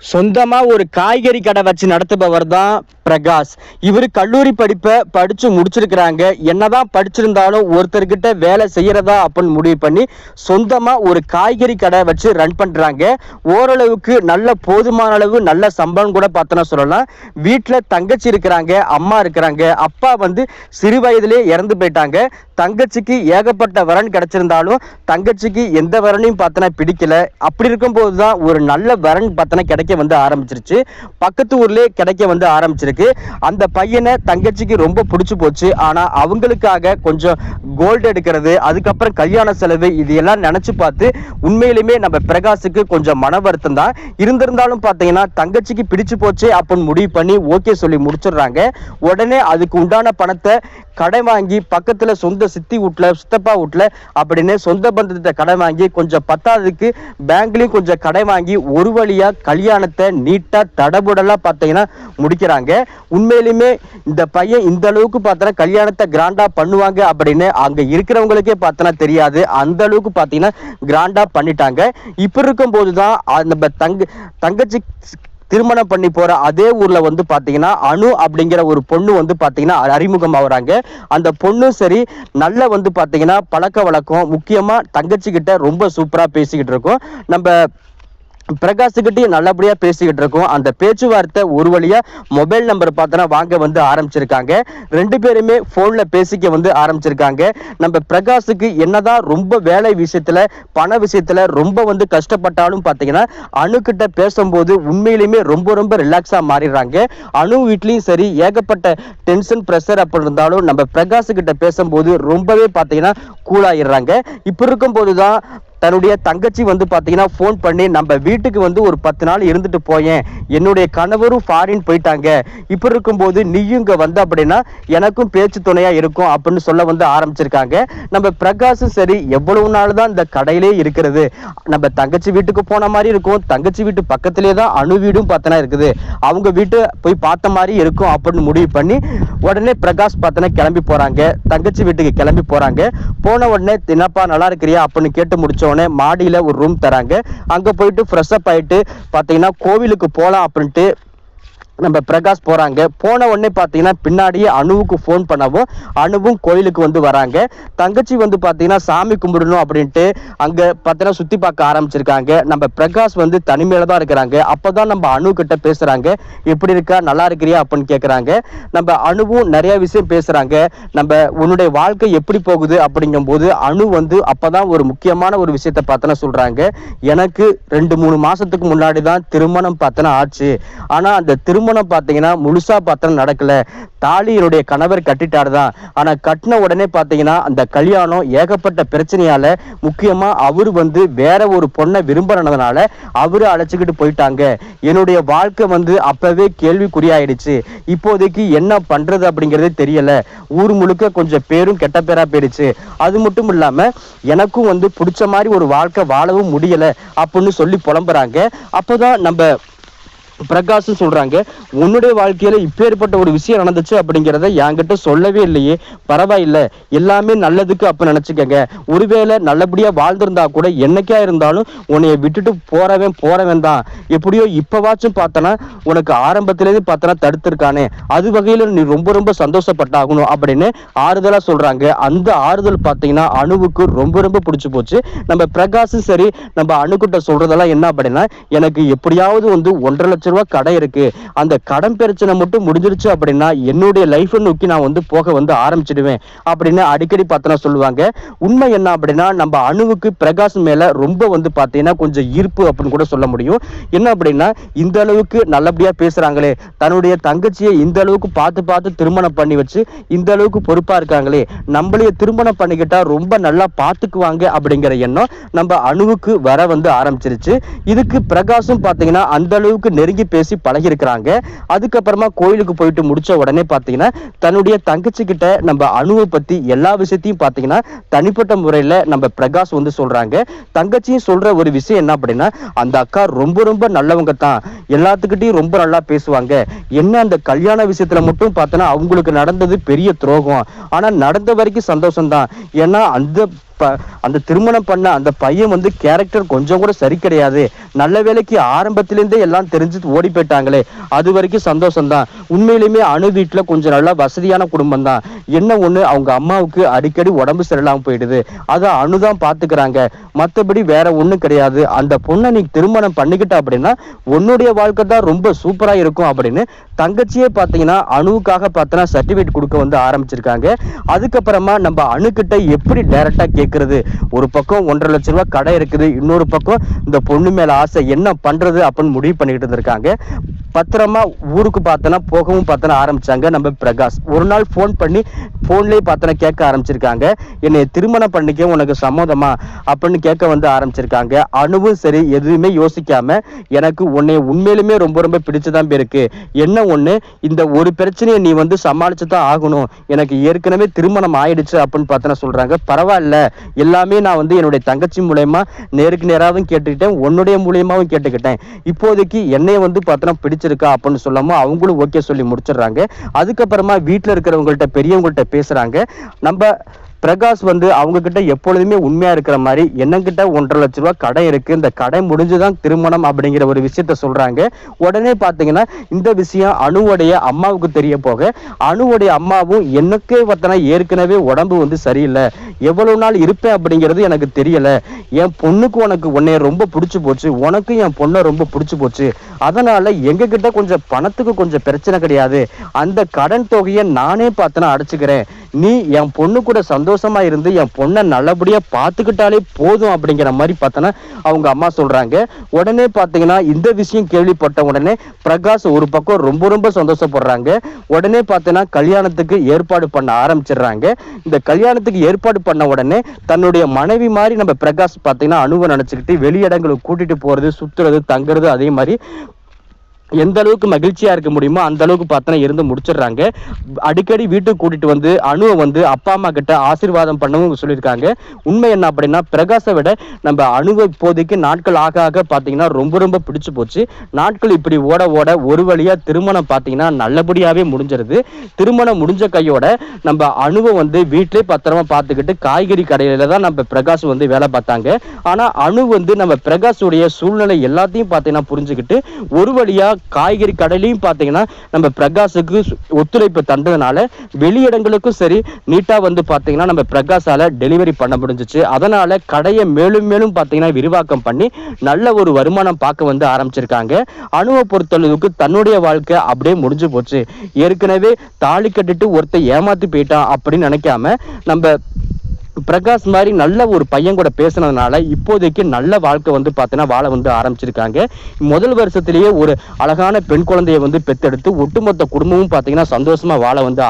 சொந்தமா ஒரு காய்கறி கடை வச்சு நடத்துபவர் தான் பிரகாஷ். இவர் கல்லூரி படிப்பை படிச்சு முடிச்சிருக்கிறாங்க. என்னதான் படிச்சிருந்தாலும் ஒருத்தர்கிட்ட வேலை செய்யறதா அப்படின்னு முடிவு பண்ணி சொந்தமா ஒரு காய்கறி கடை வச்சு ரன் பண்றாங்க. ஓரளவுக்கு நல்ல போதுமான அளவு நல்ல சம்பளம் கூட பார்த்தோன்னா சொல்லலாம். வீட்டில் தங்கச்சி இருக்கிறாங்க அம்மா இருக்கிறாங்க. அப்பா வந்து சிறு வயதிலே இறந்து போயிட்டாங்க. தங்கச்சிக்கு ஏகப்பட்ட வரன் கிடைச்சிருந்தாலும் தங்கச்சிக்கு எந்த வரனையும் பார்த்தனா பிடிக்கல. அப்படி இருக்கும்போது தான் ஒரு நல்ல வரன் பார்த்தனா கிடைக்க வந்து ஆரம்பிச்சிருச்சு. பக்கத்து ஊர்லேயே கிடைக்க வந்து ஆரம்பிச்சிருக்கு. அந்த பையனை தங்கச்சிக்கு ரொம்ப பிடிச்சி போச்சு. ஆனால் அவங்களுக்காக கொஞ்சம் கோல்டு எடுக்கிறது அதுக்கப்புறம் கல்யாண செலவு இது எல்லாம் நினச்சி பார்த்து உண்மையிலுமே நம்ம பிரகாஷுக்கு கொஞ்சம் மன வருத்தம் தான். இருந்திருந்தாலும் பார்த்தீங்கன்னா தங்கச்சிக்கு பிடிச்சு போச்சு அப்படின்னு முடிவு பண்ணி ஓகே சொல்லி முடிச்சிடுறாங்க. உடனே அதுக்கு உண்டான பணத்தை கடை வாங்கி பக்கத்துல சொந்த சித்தி வீட்ல சித்தப்பா வீட்ல அப்படின்னு சொந்த பந்தத்தை கடை வாங்கி கொஞ்சம் பத்தாததுக்கு பேங்க்லயும் கொஞ்சம் கடை வாங்கி ஒரு வழியா கல்யாணத்தை நீட்டாக தடபுடலாக பார்த்தீங்கன்னா முடிக்கிறாங்க. உண்மையிலுமே இந்த பையன் இந்த அளவுக்கு பார்த்தோன்னா கல்யாணத்தை கிராண்டாக பண்ணுவாங்க அப்படின்னு அங்கே இருக்கிறவங்களுக்கே பார்த்தோன்னா தெரியாது. அந்த அளவுக்கு பார்த்தீங்கன்னா கிராண்டாக பண்ணிட்டாங்க. இப்ப இருக்கும்போது தான் நம்ம தங்க தங்கச்சி திருமணம் பண்ணி போற அதே ஊர்ல வந்து பாத்தீங்கன்னா அனு அப்படிங்கிற ஒரு பொண்ணு வந்து பாத்தீங்கன்னா அறிமுகம் ஆகுறாங்க. அந்த பொண்ணும் சரி நல்ல வந்து பாத்தீங்கன்னா பழக்க வழக்கம் முக்கியமா தங்கச்சி கிட்ட ரொம்ப சூப்பரா பேசிக்கிட்டு இருக்கோம். நம்ம பிரகாஷ்கிட்டையும் நல்லபடியா பேசிக்கிட்டு இருக்கோம். அந்த பேச்சுவார்த்தை ஒரு வழியா மொபைல் நம்பர் பார்த்தோன்னா வாங்க வந்து ஆரம்பிச்சிருக்காங்க. ரெண்டு பேருமே போன்ல பேசிக்க வந்து ஆரம்பிச்சிருக்காங்க. நம்ம பிரகாஷுக்கு என்னதான் ரொம்ப வேலை விஷயத்துல பண விஷயத்துல ரொம்ப வந்து கஷ்டப்பட்டாலும் பாத்தீங்கன்னா அணு கிட்ட பேசும்போது உண்மையிலுமே ரொம்ப ரொம்ப ரிலாக்ஸா மாறிடுறாங்க. அணு வீட்லயும் சரி ஏகப்பட்ட டென்ஷன் ப்ரெஷர் அப்படி இருந்தாலும் நம்ம பிரகாசுகிட்ட பேசும்போது ரொம்பவே பாத்தீங்கன்னா கூலாயிடுறாங்க இப்ப இருக்கும்போது தான் தன்னுடைய தங்கச்சி வந்து பார்த்தீங்கன்னா ஃபோன் பண்ணி நம்ம வீட்டுக்கு வந்து ஒரு பத்து நாள் இருந்துட்டு போயேன். என்னுடைய கணவரும் ஃபாரின் போயிட்டாங்க. இப்போ இருக்கும்போது நீயும் இங்கே வந்த அப்படின்னா எனக்கும் பேச்சு துணையாக இருக்கும் அப்படின்னு சொல்ல வந்து ஆரம்பிச்சிருக்காங்க. நம்ம பிரகாஷும் சரி எவ்வளவு நாள் தான் இந்த கடையிலே இருக்கிறது. நம்ம தங்கச்சி வீட்டுக்கு போன மாதிரி இருக்கும். தங்கச்சி வீட்டு பக்கத்திலே தான் அணு வீடும் பார்த்தனா இருக்குது. அவங்க வீட்டு போய் பார்த்த மாதிரி இருக்கும் அப்படின்னு முடிவு பண்ணி உடனே பிரகாஷ் பார்த்தனா கிளம்பி போகிறாங்க தங்கச்சி வீட்டுக்கு கிளம்பி போகிறாங்க போன உடனே என்னப்பா நல்லா இருக்கிறியா? அப்படின்னு கேட்டு முடிச்சோம். உடனே மாடியில ஒரு ரூம் தராங்க. அங்க போயிட்டு ஃப்ரெஷ் ஆகிட்டு ஆயிட்டு கோவிலுக்கு போலாம் அப்படின்ட்டு நம்ம பிரகாஷ் போறாங்க. போன உடனே பார்த்தீங்கன்னா பின்னாடியே அணுவுக்கு ஃபோன் பண்ணவும் அணுவும் கோயிலுக்கு வந்து வராங்க. தங்கச்சி வந்து பார்த்தீங்கன்னா சாமி கும்பிடணும் அப்படின்ட்டு அங்க பார்த்தீங்கன்னா சுத்தி பார்க்க ஆரம்பிச்சிருக்காங்க. நம்ம பிரகாஷ் வந்து தனிமையில தான் இருக்கிறாங்க. அப்பதான் நம்ம அணு கிட்ட பேசுறாங்க. எப்படி இருக்கா? நல்லா இருக்கிறியா? அப்படின்னு கேட்குறாங்க நம்ம அணுவும் நிறைய விஷயம் பேசுறாங்க. நம்ம உன்னுடைய வாழ்க்கை எப்படி போகுது அப்படிங்கும்போது அணு வந்து அப்பதான் ஒரு முக்கியமான ஒரு விஷயத்த பார்த்தோன்னா சொல்றாங்க. எனக்கு ரெண்டு மூணு மாசத்துக்கு முன்னாடி தான் திருமணம் பார்த்தோன்னா ஆச்சு. ஆனா அந்த திருமணம் பார்த்தீங்கன்னா முழுசா பார்த்தோன்னா நடக்கல. தாலி என்னுடைய கணவர் கட்டிட்டாரு தான் ஆனா கட்டின உடனே பார்த்தீங்கன்னா அந்த கல்யாணம் ஏகப்பட்ட பிரச்சனையால முக்கியமா அவரு வந்து வேற ஒரு பொண்ணை விரும்புறதுனால அவரு அழைச்சிக்கிட்டு போயிட்டாங்க. என்னுடைய வாழ்க்கை வந்து அப்பவே கேள்விக்குறியாயிடுச்சு. இப்போதைக்கு என்ன பண்றது அப்படிங்கறதே தெரியல. ஊர் முழுக்க கொஞ்சம் பேரும் கெட்ட பேரா போயிடுச்சு. அது மட்டும் இல்லாம எனக்கும் வந்து பிடிச்ச மாதிரி ஒரு வாழ்க்கை வாழவும் முடியல அப்படின்னு சொல்லி புலம்புறாங்க. அப்போதான் நம்ம பிரகாஷ் சொல்றாங்க உன்னுடைய வாழ்க்கையில இப்பேற்பட்ட ஒரு விஷயம் நடந்துச்சு அப்படிங்கிறத என்கிட்ட சொல்லவே இல்லையே. பரவாயில்ல. எல்லாமே நல்லதுக்கு அப்ப நினைச்சுக்கங்க. ஒருவேளை நல்லபடியா வாழ்ந்திருந்தா கூட என்னைக்கா இருந்தாலும் உன்னைய விட்டுட்டு போறவன் போறவன் தான். எப்படியோ இப்பவாச்சும் பார்த்தனா உனக்கு ஆரம்பத்திலேருந்து பார்த்தனா தடுத்திருக்கானே. அது வகையில நீ ரொம்ப ரொம்ப சந்தோஷப்பட்டாகணும் அப்படின்னு ஆறுதலா சொல்றாங்க. அந்த ஆறுதல் பார்த்தீங்கன்னா அணுவுக்கு ரொம்ப ரொம்ப பிடிச்சு போச்சு. நம்ம பிரகாஷும் சரி நம்ம அணுக்கிட்ட சொல்றதெல்லாம் என்ன அப்படின்னா எனக்கு எப்படியாவது வந்து ஒன்றரை லட்சம் ரூபாய் கடை இருக்கு. அந்த கடன் பிரச்சனை மட்டும் முடிஞ்சிருச்சு அப்படின்னா என்னுடைய லைஃபை நோக்கி நான் வந்து போக வந்து ஆரம்பிச்சிடுவேன் அப்படின்னு அடிக்கடி பார்த்தனா சொல்லுவாங்க. உண்மை என்ன அப்படின்னா நம்ம அணுவுக்கு பிரகாஷ் மேல ரொம்ப வந்து பார்த்தீங்கன்னா கொஞ்சம் ஈர்ப்பு அப்படின்னு கூட சொல்ல முடியும். என்ன அப்படின்னா இந்த அளவுக்கு நல்லபடியா பேசுறாங்களே. தன்னுடைய தங்கச்சியை இந்த அளவுக்கு பார்த்து பார்த்து திருமணம் பண்ணி வச்சு இந்த அளவுக்கு பொறுப்பா இருக்காங்களே. நம்மளைய திருமணம் பண்ணிக்கிட்டா ரொம்ப நல்லா பார்த்துக்குவாங்க அப்படிங்கிற எண்ணம் நம்ம அணுவுக்கு வர வந்து ஆரம்பிச்சிருச்சு. இதுக்கு பிரகாஷும் பார்த்தீங்கன்னா அந்த அளவுக்கு நெருங்கி பேசி பழகி இருக்கிறாங்க அதுக்கப்புறமா கோயிலுக்கு போயிட்டு முடிச்ச உடனே பார்த்தீங்கன்னா தன்னுடைய தங்கச்சி கிட்ட நம்ம அணுவை பத்தி எல்லா விஷயத்தையும் பார்த்தீங்கன்னா தனிப்பட்ட முறையில நம்ம பிரகாஷ் வந்து சொல்றாங்க. தங்கச்சியும் சொல்ற ஒரு விஷயம் என்ன அப்படின்னா அந்த அக்கா ரொம்ப ரொம்ப நல்லவங்க தான். எல்லாத்துக்கிட்டையும் ரொம்ப நல்லா பேசுவாங்க. என்ன அந்த கல்யாண விஷயத்துல மட்டும் பார்த்தோன்னா அவங்களுக்கு நடந்தது பெரிய துரோகம். ஆனா நடந்த வரைக்கும் சந்தோஷம் தான் ஏன்னா அந்த அந்த திருமணம் பண்ண அந்த பையன் வந்து கேரக்டர் கொஞ்சம் கூட சரி கிடையாது. நல்ல வேலைக்கு ஆரம்பத்திலேருந்தே எல்லாம் தெரிஞ்சு ஓடி போயிட்டாங்களே. அது வரைக்கும் சந்தோஷம் தான் உண்மையிலுமே அணு வீட்டில் கொஞ்சம் நல்லா வசதியான குடும்பம் தான் என்ன ஒன்று அவங்க அம்மாவுக்கு அடிக்கடி உடம்பு சரியில்லாமல் போயிடுது. அதை அணு தான் பார்த்துக்கிறாங்க மற்றபடி வேற ஒன்றும் கிடையாது. அந்த பொண்ணை நீ திருமணம் பண்ணிக்கிட்ட அப்படின்னா உன்னுடைய வாழ்க்கை தான் ரொம்ப சூப்பராக இருக்கும் அப்படின்னு தங்கச்சியே பார்த்தீங்கன்னா அணுவுக்காக பார்த்தோன்னா சர்டிஃபிகேட் கொடுக்க வந்து ஆரம்பிச்சிருக்காங்க. அதுக்கப்புறமா நம்ம அணுக்கிட்ட எப்படி டைரக்டாக இருக்கிறது ஒரு பக்கம் ஒன்றரை லட்ச ரூபா கடை இருக்குது. இன்னொரு பக்கம் இந்த பொண்ணு மேல ஆசை என்ன பண்றது அப்படின்னு முடிவு பண்ணிக்கிட்டு இருந்திருக்காங்க. பத்திரமா ஊருக்கு பார்த்தோன்னா போகவும் பார்த்தோன்னா ஆரம்பிச்சாங்க நம்ம பிரகாஷ். ஒரு நாள் ஃபோன் பண்ணி ஃபோன்லேயே பார்த்தோன்னா கேட்க ஆரம்பிச்சிருக்காங்க. என்னை திருமணம் பண்ணிக்க உனக்கு சம்மதமா? அப்படின்னு கேட்க வந்து ஆரம்பிச்சிருக்காங்க. அணுவும் சரி எதுவுமே யோசிக்காம எனக்கு உன்னை உண்மையிலுமே ரொம்ப ரொம்ப பிடிச்சதான் இருக்கு. என்ன ஒண்ணு? இந்த ஒரு பிரச்சனையை நீ வந்து சமாளிச்சு தான் ஆகணும். எனக்கு ஏற்கனவே திருமணம் ஆயிடுச்சு அப்படின்னு பார்த்தோன்னா சொல்றாங்க. பரவாயில்ல. எல்லாமே நான் வந்து என்னுடைய தங்கச்சி மூலயமா நேருக்கு நேராகவும் கேட்டுக்கிட்டேன் உன்னுடைய மூலியமாவும் கேட்டுக்கிட்டேன். இப்போதைக்கு என்னைய வந்து பார்த்தோன்னா பிடிச்சிருக்கா அப்படின்னு சொல்லாமல் அவங்களும் ஓகே சொல்லி முடிச்சிடுறாங்க. அதுக்கப்புறமா வீட்டில் இருக்கிறவங்கள்ட்ட பெரியவங்கள்ட்ட பேசுறாங்க. நம்ம பிரகாஷ் வந்து அவங்க கிட்ட எப்பொழுதுமே உண்மையா இருக்கிற மாதிரி என்னங்கிட்ட ஒன்றரை லட்ச ரூபாய் கடை இருக்கு இந்த கடை முடிஞ்சுதான் திருமணம் அப்படிங்கிற ஒரு விஷயத்த சொல்றாங்க. உடனே பாத்தீங்கன்னா இந்த விஷயம் அணுவுடைய அம்மாவுக்கு தெரிய போக அணுவுடைய அம்மாவும் எனக்கே பார்த்தனா ஏற்கனவே உடம்பு வந்து சரியில்லை. எவ்வளவு நாள் இருப்பேன் அப்படிங்கிறது எனக்கு தெரியல. என் பொண்ணுக்கு உனக்கு உன்னைய ரொம்ப பிடிச்சு போச்சு உனக்கு என் பொண்ணை ரொம்ப பிடிச்சு போச்சு. அதனால எங்க கிட்ட கொஞ்சம் பணத்துக்கு கொஞ்சம் பிரச்சனை கிடையாது. அந்த கடன் தொகையை நானே பார்த்தனா அடைச்சுக்கிறேன். நீ என் பொண்ணு கூட சந்தோஷமா இருந்து என் பொண்ணை நல்லபடியா பார்த்துக்கிட்டாலே போதும் அப்படிங்கிற மாதிரி பார்த்தனா அவங்க அம்மா சொல்றாங்க. உடனே பார்த்தீங்கன்னா இந்த விஷயம் கேள்விப்பட்ட உடனே பிரகாஷ் ஒரு பக்கம் ரொம்ப ரொம்ப சந்தோஷப்படுறாங்க. உடனே பார்த்தீங்கன்னா கல்யாணத்துக்கு ஏற்பாடு பண்ண ஆரம்பிச்சிடுறாங்க. இந்த கல்யாணத்துக்கு ஏற்பாடு பண்ண உடனே தன்னுடைய மனைவி மாதிரி நம்ம பிரகாஷ் பார்த்தீங்கன்னா அணுவை நினச்சிக்கிட்டு வெளியிடங்களுக்கு கூட்டிட்டு போறது சுத்துறது தங்குறது அதே மாதிரி எந்த அளவுக்கு மகிழ்ச்சியா இருக்க முடியுமோ அந்த அளவுக்கு பார்த்தனா இருந்து முடிச்சிடுறாங்க. அடிக்கடி வீட்டுக்கு கூட்டிட்டு வந்து அணுவை வந்து அப்பா அம்மா கிட்ட ஆசீர்வாதம் பண்ணவும் சொல்லியிருக்காங்க. உண்மை என்ன அப்படின்னா பிரகாஷை விட நம்ம அணுவை இப்போதைக்கு நாட்கள் ஆக ஆக பார்த்தீங்கன்னா ரொம்ப ரொம்ப பிடிச்சு போச்சு. நாட்கள் இப்படி ஓட ஓட ஒரு வழியா திருமணம் பார்த்தீங்கன்னா நல்லபடியாவே முடிஞ்சிருது. திருமணம் முடிஞ்ச கையோட நம்ம அணுவை வந்து வீட்டிலே பத்திரமா பார்த்துக்கிட்டு காய்கறி கடையில தான் நம்ம பிரகாஷ் வந்து வேலை பார்த்தாங்க. ஆனா அணு வந்து நம்ம பிரகாஷுடைய சூழ்நிலை எல்லாத்தையும் பார்த்தீங்கன்னா புரிஞ்சுக்கிட்டு ஒரு வழியா காய்கறி கடையிலையும் பார்த்தீங்கன்னா நம்ம பிரகாஷுக்கு ஒத்துழைப்பு தந்ததுனால வெளியிடங்களுக்கும் சரி நீட்டாக வந்து பார்த்தீங்கன்னா நம்ம பிரகாஷால் டெலிவரி பண்ண முடிஞ்சிச்சு. அதனால் கடையை மேலும் மேலும் பார்த்தீங்கன்னா விரிவாக்கம் பண்ணி நல்ல ஒரு வருமானம் பார்க்க வந்து ஆரம்பிச்சிருக்காங்க. அணுவை பொறுத்தளவுக்கு தன்னுடைய வாழ்க்கை அப்படியே முடிஞ்சு போச்சு. ஏற்கனவே தாலி கட்டிட்டு ஒருத்தன் ஏமாத்தி போயிட்டான் அப்படின்னு நினைக்காம நம்ம பிரகாஷ் மாதிரி நல்ல ஒரு பையன் கூட பேசுனதுனால இப்போதைக்கு நல்ல வாழ்க்கை வந்து பார்த்தீங்கன்னா வாழ வந்து ஆரம்பிச்சிருக்காங்க. முதல் வருஷத்திலேயே ஒரு அழகான பெண் குழந்தையை வந்து பெத்தெடுத்து ஒட்டுமொத்த குடும்பமும் பார்த்தீங்கன்னா சந்தோஷமா வாழ வந்து